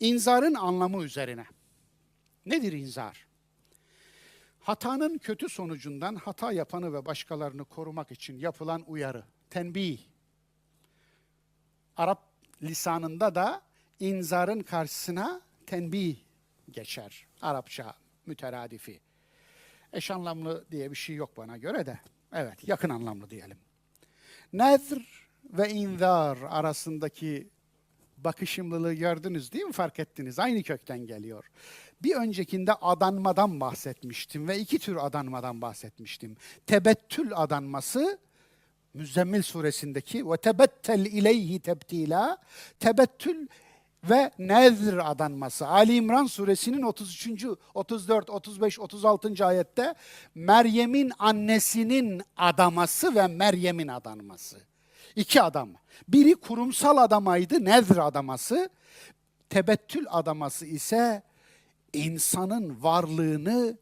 İnzarın anlamı üzerine. Nedir inzar? Hatanın kötü sonucundan hata yapanı ve başkalarını korumak için yapılan uyarı, tenbih. Arap lisanında da inzarın karşısına tenbih geçer. Arapça müteradifi. Eş anlamlı diye bir şey yok bana göre de. Evet, yakın anlamlı diyelim. Nezr ve inzar arasındaki bakışımlılığı gördünüz değil mi? Fark ettiniz. Aynı kökten geliyor. Bir öncekinde adanmadan bahsetmiştim ve iki tür adanmadan bahsetmiştim. Tebettül adanması Müzzemmil suresindeki ve tebettel ileyhi tebtila tebettül ve nezr adanması. Ali İmran suresinin 33. 34 35 36. ayette Meryem'in annesinin adaması ve Meryem'in adanması. İki adam. Biri kurumsal adamaydı, nezr adaması. Tebettül adaması ise insanın varlığını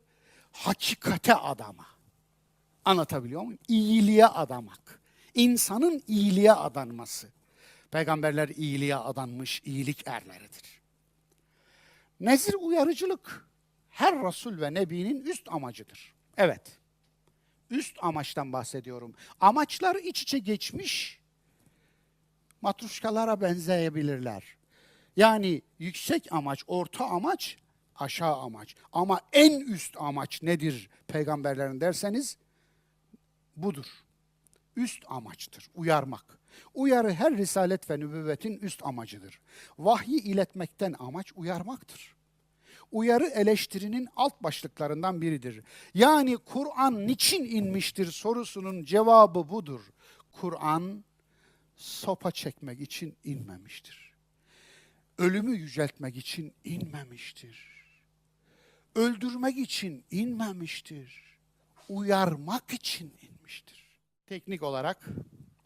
hakikate adama. Anlatabiliyor muyum? İyiliğe adamak. İnsanın iyiliğe adanması. Peygamberler iyiliğe adanmış iyilik erleridir. Nezir uyarıcılık her Resul ve Nebi'nin üst amacıdır. Evet. Üst amaçtan bahsediyorum. Amaçlar iç içe geçmiş matruşkalara benzeyebilirler. Yani yüksek amaç, orta amaç, aşağı amaç. Ama en üst amaç nedir peygamberlerin derseniz budur. Üst amaçtır, uyarmak. Uyarı her risalet ve nübüvvetin üst amacıdır. Vahyi iletmekten amaç uyarmaktır. Uyarı eleştirinin alt başlıklarından biridir. Yani Kur'an niçin inmiştir sorusunun cevabı budur. Kur'an sopa çekmek için inmemiştir. Ölümü yüceltmek için inmemiştir. Öldürmek için inmemiştir. Uyarmak için inmiştir. Teknik olarak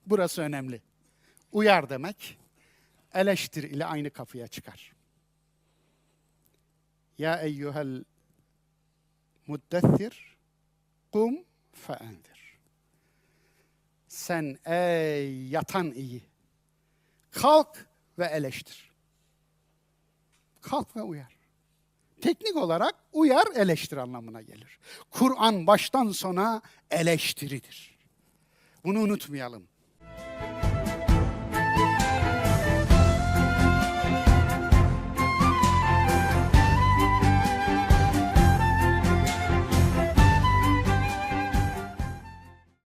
burası önemli. Uyar demek eleştir ile aynı kapıya çıkar. Ya eyyuhel muddessir kum feendir. Sen ey yatan iyi. Kalk ve eleştir. Kalk ve uyar. Teknik olarak uyar eleştir anlamına gelir. Kur'an baştan sona eleştiridir. Bunu unutmayalım.